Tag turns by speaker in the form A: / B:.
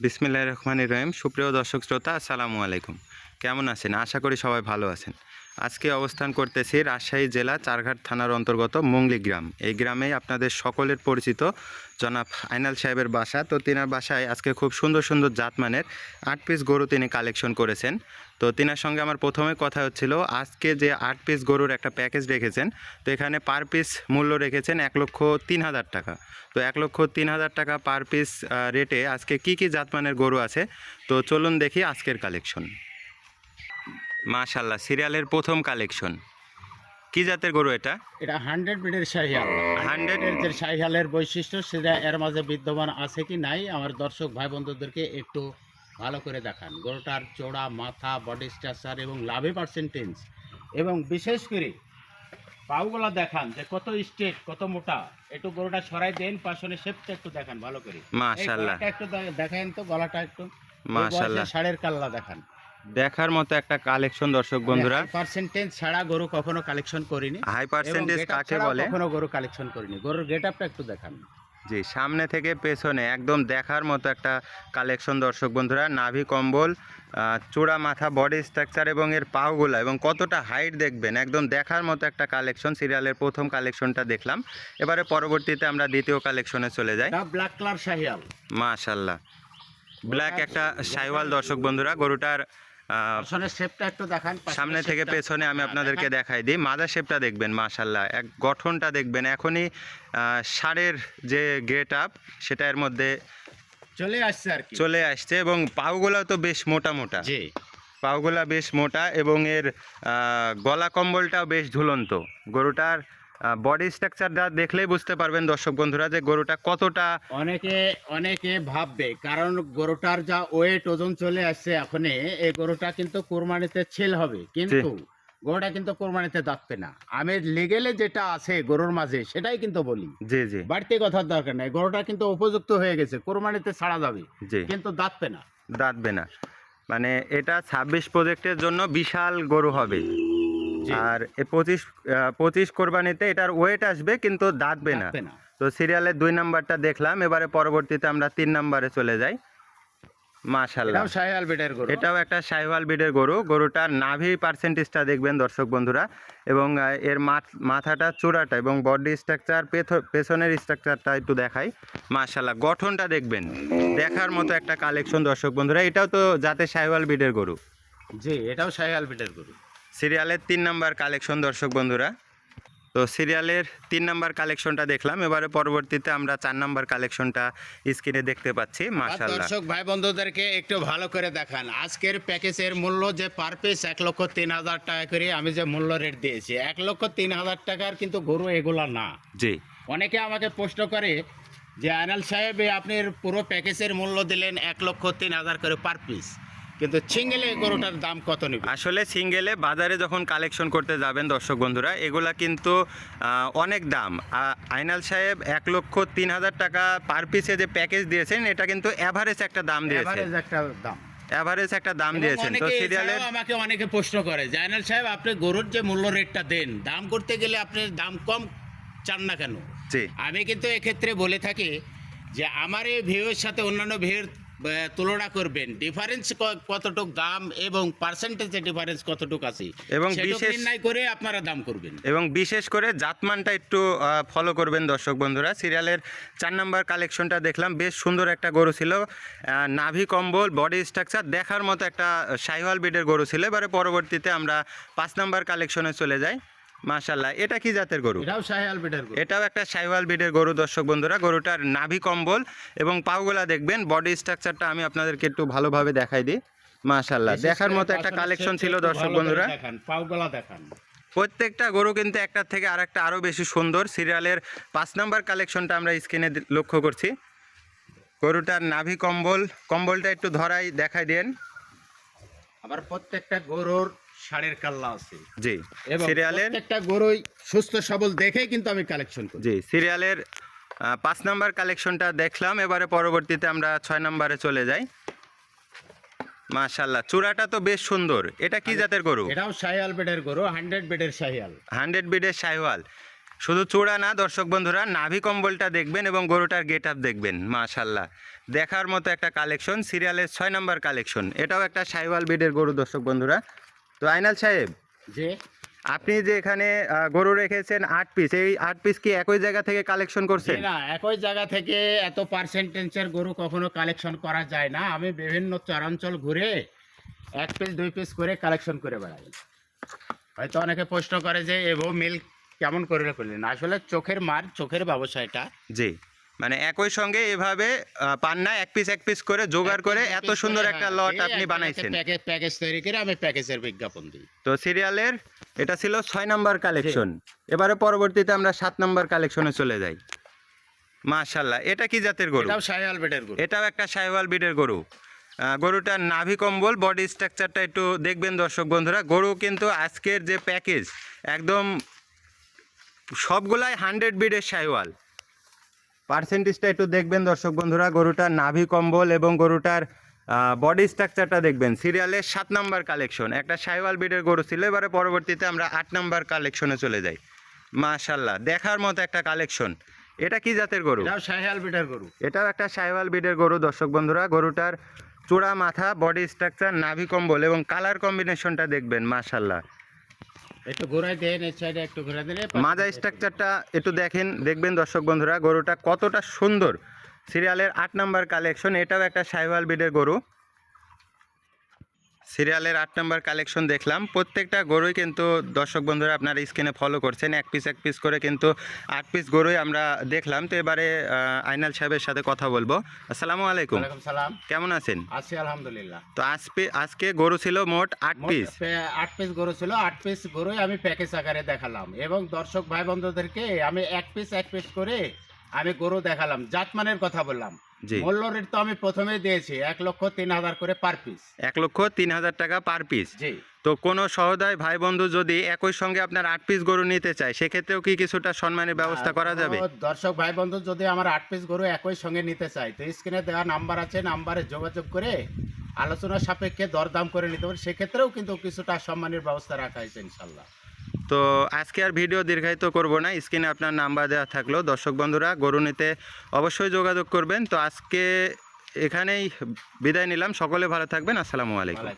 A: বিসমিল্লাহ রহমান রহিম। সুপ্রিয় দর্শক শ্রোতা, আসসালামু আলাইকুম। কেমন আছেন? আশা করি সবাই ভালো আছেন। আজকে অবস্থান করতেছি রাজশাহী জেলা চারঘাট থানার অন্তর্গত মুংলি গ্রাম। এই গ্রামেই আপনাদের সকলের পরিচিত জনাব আইনাল সাহেবের বাসা। তো তিনার বাসায় আজকে খুব সুন্দর সুন্দর জাতমানের আট পিস গরু তিনি কালেকশন করেছেন। তো তিনার সঙ্গে আমার প্রথমে কথা হচ্ছিল, আজকে যে আট পিস গরুর একটা প্যাকেজ রেখেছেন, তো এখানে পার পিস মূল্য রেখেছেন এক লক্ষ তিন হাজার টাকা। তো এক লক্ষ তিন হাজার টাকা পার পিস রেটে আজকে কি কি জাতমানের গরু আছে? তো চলুন দেখি আজকের কালেকশন। মাশাল্লাহ সিরিয়ালের প্রথম কালেকশন। কি জাতের গরু এটা?
B: এটা হান্ড্রেড বিডের শাহিয়াল। হান্ড্রেড? যে শাহিয়ালের বৈশিষ্ট্য সেটা এর মাঝে বিদ্যমান আছে কি নাই আমার দর্শক ভাই বন্ধুদেরকে একটু ভালো করে দেখান। গরুটার চোড়া মাথা বডি স্ট্রাকচার এবং লাভে পার্সেন্টেজ এবং বিশেষ করে পাউগুলা দেখান যে কত স্ট্রেট কত মোটা। একটু গরুটা সরাই দেন পাশনে শেপটা একটু দেখান ভালো করে।
A: মাশাল্লাহ
B: একটু দেখান তো গলাটা একটু।
A: মাশাল্লাহ
B: ষাড়ের কাল্লা দেখান।
A: দেখার মতো একটা কালেকশন দর্শক বন্ধুরা।
B: পার্সেন্টেজ ছাড়া গরু কখনো কালেকশন করিনি।
A: হাই পার্সেন্টেজ কাকে বলে?
B: কখনো গরু কালেকশন করিনি। গরুর গেটআপটা একটু দেখান।
A: জি সামনে থেকে পেছনে একদম দেখার মতো একটা কালেকশন দর্শক বন্ধুরা। নাভি কম্বল চূড়া মাথা বডি স্ট্রাকচার এবং এর পাওগুলা এবং কতটা হাইট দেখবেন একদম দেখার মতো একটা কালেকশন সিরিয়ালের প্রথম কালেকশনটা দেখলাম। এবারে পরবর্তীতে আমরা দ্বিতীয় কালেকশনে চলে যাই।
B: ব্ল্যাক কালার শাহিয়াল।
A: মাশাল্লাহ ব্ল্যাক একটা সাইওয়াল দর্শক বন্ধুরা। গরুটার সামনে থেকে পেছনে আমি আপনাদেরকে দেখাই দিই। মাদা শেপটা দেখবেন মাশাল্লাহ এক গঠনটা দেখবেন। এখনই ষাঁড়ের যে গেট আপ সেটা এর মধ্যে
B: চলে আসছে আর
A: চলে আসছে এবং পাউগুলা তো বেশ মোটা মোটা।
B: জি।
A: পাউগুলা বেশ মোটা এবং এর গলা কম্বলটাও বেশ ঝুলন্ত। গরুটার বডি স্ট্রাকচারটা দেখলেই বুঝতে পারবেন দর্শক বন্ধুরা যে গরুটা কতটা
B: অনেকে অনেকে ভাববে কারণ গরুটার যা ওয়েট ওজন চলে আসছে এখনই এই গরুটা কিন্তু কোরবানিতে ছেল হবে। কিন্তু গরুটা কিন্তু কোরবানিতে দাঁতবে না। আমি লিগেলে যেটা আছে গরুর মাঝে সেটাই কিন্তু বলি।
A: জি জি।
B: বাড়তি কথার দরকার নাই। গরুটা কিন্তু উপযুক্ত হয়ে গেছে কোরবানিতে ছাড়া যাবে। কিন্তু দাঁতবে না।
A: দাঁতবে না। মানে এটা ছাব্বিশ প্রজেক্টের জন্য বিশাল গরু হবে। আর এ পঁচিশ পঁচিশ কোরবানিতে এটার ওয়েট আসবে কিন্তু দাঁতবে না। তো সিরিয়ালের দুই নাম্বারটা দেখলাম এবারে পরবর্তীতে আমরা তিন নাম্বারে চলে যাই। মাশাল্লাহ
B: শাহিয়াল গরু।
A: এটাও একটা সাইওয়াল বিডের গরু। গরুটার নাভি পার্সেন্টেজটা দেখবেন দর্শক বন্ধুরা। এবং এর মাথ- মাথাটা চূড়াটা এবং বডি স্ট্রাকচার পেছনের স্ট্রাকচারটা একটু দেখাই। মাশাল্লাহ গঠনটা দেখবেন। দেখার মতো একটা কালেকশন দর্শক বন্ধুরা। এটাও তো যাতে সাইওয়াল বিডের গরু।
B: জি এটাও শাহিয়াল বেডের গরু।
A: সিরিয়ালের তিন নাম্বার কালেকশন দর্শক বন্ধুরা। তো সিরিয়ালের তিন নাম্বার কালেকশনটা দেখলাম এবারে পরবর্তীতে আমরা চার নাম্বার কালেকশনটা স্ক্রিনে দেখতে পাচ্ছি
B: আর দর্শক ভাই বন্ধুদেরকে একটু ভালো করে দেখান আজকের প্যাকেজের মূল্য যে পার পিস এক লক্ষ তিন হাজার টাকা করে আমি যে মূল্য রেট দিয়েছি এক লক্ষ তিন হাজার টাকার কিন্তু গরু এগুলা না।
A: জি।
B: অনেকে আমাকে প্রশ্ন করে যে আনাল সাহেব এ আপনার পুরো প্যাকেজের মূল্য দিলেন এক লক্ষ তিন হাজার করে পার পিস কিন্তু সিঙ্গেলে গরুটার দাম কত নেবে?
A: আসলে সিঙ্গেলে বাজারে যখন কালেকশন করতে যাবেন দর্শক বন্ধুরা এগুলা কিন্তু অনেক দাম। আইনাল সাহেব এক লক্ষ তিন হাজার টাকা পার পিসে যে প্যাকেজ দিয়েছেন এটা কিন্তু অ্যাভারেজ একটা দাম
B: দিয়েছে একটা দাম।
A: অ্যাভারেজ একটা দাম দিয়েছেন। তো
B: এছাড়াও আমাকে অনেকে প্রশ্ন করে জাইনাল সাহেব আপনি গরুর যে মূল্য রেটটা দেন দাম করতে গেলে আপনি দাম কম চান না কেন? আমি কিন্তু এক্ষেত্রে বলে থাকি যে আমার এই ভিউয়ের সাথে অন্যান্য ভিউয়ের তুলনা করবেন। ডিফারেন্স কতটুক দাম এবং পার্সেন্টেজে ডিফারেন্স কতটুক আছে
A: এবং বিশেষ-
B: নির্ণয় করে আপনারা দাম করবেন।
A: এবং বিশেষ করে জাতমানটা একটু ফলো করবেন দর্শক বন্ধুরা। সিরিয়ালের চার নাম্বার কালেকশনটা দেখলাম বেশ সুন্দর একটা গরু ছিল। নাভি কম্বল বডি স্ট্রাকচার দেখার মতো একটা সাইওয়াল বিডের গরু ছিল। এবারে পরবর্তীতে আমরা পাঁচ নাম্বার কালেকশনে চলে যাই। মাশাল্লাহ এটা কি জাতের গরু?
B: এটাও গরু।
A: এটাও একটা সাইওয়াল বিডের গরু দর্শক বন্ধুরা। গরুটার নাভি কম্বল এবং পাউগুলা দেখবেন বডি স্ট্রাকচারটা আমি আপনাদেরকে একটু ভালোভাবে দেখাই দিই। মাশাল্লাহ দেখার মতো একটা কালেকশন ছিল দর্শক বন্ধুরা।
B: দেখান পাউগলা দেখান।
A: প্রত্যেকটা গরু কিন্তু একটার থেকে আরেকটা আরও বেশি সুন্দর। সিরিয়ালের পাঁচ নাম্বার কালেকশনটা আমরা স্ক্রিনে লক্ষ্য করছি। গরুটার নাভি কম্বল কম্বলটা একটু ধরাই দেখাই দেন।
B: আবার প্রত্যেকটা গরুর ষাঁড়ের কাল্লা আছে।
A: জি। সিরিয়ালের
B: প্রত্যেকটা গরুই সুস্থ সবল দেখেই কিন্তু আমি কালেকশন করি।
A: জি সিরিয়ালের পাঁচ নাম্বার কালেকশনটা দেখলাম এবারে পরবর্তীতে আমরা ছয় নাম্বারে চলে যাই। মাশাল্লাহ চূড়াটা তো বেশ সুন্দর। এটা কি জাতের গরু?
B: এটাও শাহিয়াল বেডের গরু হান্ড্রেড বেডের শাহিয়াল
A: হান্ড্রেড বিডের সাইওয়াল শুধু চূড়া না দর্শক বন্ধুরা নাভি কম্বলটা দেখবেন এবং গরুটার গেট আপ দেখবেন মাশাল্লাহ দেখার মতো একটা কালেকশন সিরিয়ালের ছয় নম্বর কালেকশন এটাও একটা সাইওয়াল বিডের গরু দর্শক বন্ধুরা। তো আইনাল সাহেব
B: যে
A: আপনি যে এখানে গরু রেখেছেন আট পিস এই আট পিস কি একই জায়গা থেকে কালেকশন করছেন?
B: না একই জায়গা থেকে এত পার্সেন্টেজের গরু কখনো কালেকশন করা যায় না। আমি বিভিন্ন চরাঞ্চল ঘুরে এক পিস দুই পিস করে কালেকশন করে বেড়াই। হয়তো অনেকে প্রশ্ন করে যে এভো মিল কেমন করে করলেন? আসলে চোখের মার চোখের ব্যবসা এটা
A: জি। মানে একই সঙ্গে এভাবে পান্না এক পিস এক পিস করে জোগাড় করে এত সুন্দর একটা
B: হ্যাঁ,
A: লট আপনি বানাইছেন।
B: প্যাকেজ প্যাকেজ তৈরি করে আমি প্যাকেজের বিজ্ঞাপন দিই।
A: তো সিরিয়ালের এটা ছিল ছয় নাম্বার কালেকশন এবারে পরবর্তীতে আমরা সাত নাম্বার কালেকশনে চলে যাই। মাশাল্লাহ এটা কি জাতের গরু?
B: এটাও বেডের গরু।
A: এটাও একটা সাইওয়াল বিডের গরু। গরুটার নাভি কম্বল বডি স্ট্রাকচারটা একটু দেখবেন দর্শক বন্ধুরা। গরু কিন্তু আজকের যে প্যাকেজ একদম সবগুলাই হান্ড্রেড বিডের সাইওয়াল। পার্সেন্টেজটা একটু দেখবেন দর্শক বন্ধুরা গরুটার নাভি কম্বল এবং গরুটার বডি স্ট্রাকচারটা দেখবেন। সিরিয়ালের সাত নাম্বার কালেকশন একটা সাইওয়াল বিডের গরু ছিল এবারে পরবর্তীতে আমরা আট নাম্বার কালেকশনে চলে যাই। মাশাল্লাহ দেখার মতো একটা কালেকশন এটা কি জাতের গরু?
B: সাইয়াল বেডের গরু।
A: এটাও একটা সাইওয়াল বিডের গরু দর্শক বন্ধুরা। গরুটার চূড়া মাথা বডি স্ট্রাকচার নাভি কম্বল এবং কালার কম্বিনেশনটা দেখবেন মাশাল্লাহ
B: একটু ঘুরাই দেন এই সাইডে একটু ঘুরাই দিলে
A: মাজা স্ট্রাকচারটা একটু দেখেন দেখবেন দর্শক বন্ধুরা গরুটা কতটা সুন্দর। সিরিয়ালের আট নাম্বার কালেকশন এটাও একটা সাইভাল বিডের গরু। সিরিয়ালের আট নাম্বার কালেকশন দেখলাম। প্রত্যেকটা গরুই কিন্তু দর্শক বন্ধুরা আপনারা স্ক্রিনে ফলো করছেন। এক পিস এক পিস করে কিন্তু আট পিস গরুই আমরা দেখলাম। তো এবারে আইনাল সাহেবের সাথে কথা বলব। আসসালামু আলাইকুম।
B: সালাম।
A: কেমন আছেন?
B: আছি আলহামদুলিল্লাহ।
A: তো আজকে আজকে গরু ছিল মোট আট পিস
B: আট পিস গরু ছিল। আট পিস গরুই আমি প্যাকেজ আকারে দেখালাম। এবং দর্শক ভাই বন্ধুদেরকে আমি এক পিস এক পিস করে আমি গরু দেখালাম। জাতমানের কথা বললাম। মূল্য রেট তো আমি প্রথমে দিয়েছি এক লক্ষ তিন হাজার করে পার পিস
A: এক লক্ষ তিন হাজার টাকা পার পিস
B: জি।
A: তো কোনো সহদয় ভাই বন্ধু যদি একই সঙ্গে আপনার আট পিস গরু নিতে চায় সেক্ষেত্রেও কি কিছুটা সম্মানের ব্যবস্থা করা যাবে?
B: দর্শক ভাই বন্ধু যদি আমার আট পিস গরু একই সঙ্গে নিতে চায় তো স্ক্রিনে দেওয়া নাম্বার আছে নাম্বারে যোগাযোগ করে আলোচনা সাপেক্ষে দরদাম করে নিতে পারে। সেক্ষেত্রেও কিন্তু কিছুটা সম্মানের ব্যবস্থা রাখা হয়েছে ইনশাল্লাহ।
A: তো আজকে আর ভিডিও দীর্ঘায়িত করব না। স্ক্রিনে আপনার নাম্বার দেওয়া থাকল দর্শক বন্ধুরা গরু নিতে অবশ্যই যোগাযোগ করবেন। তো আজকে এখানেই বিদায় নিলাম। সকলে ভালো থাকবেন। আসসালামু আলাইকুম।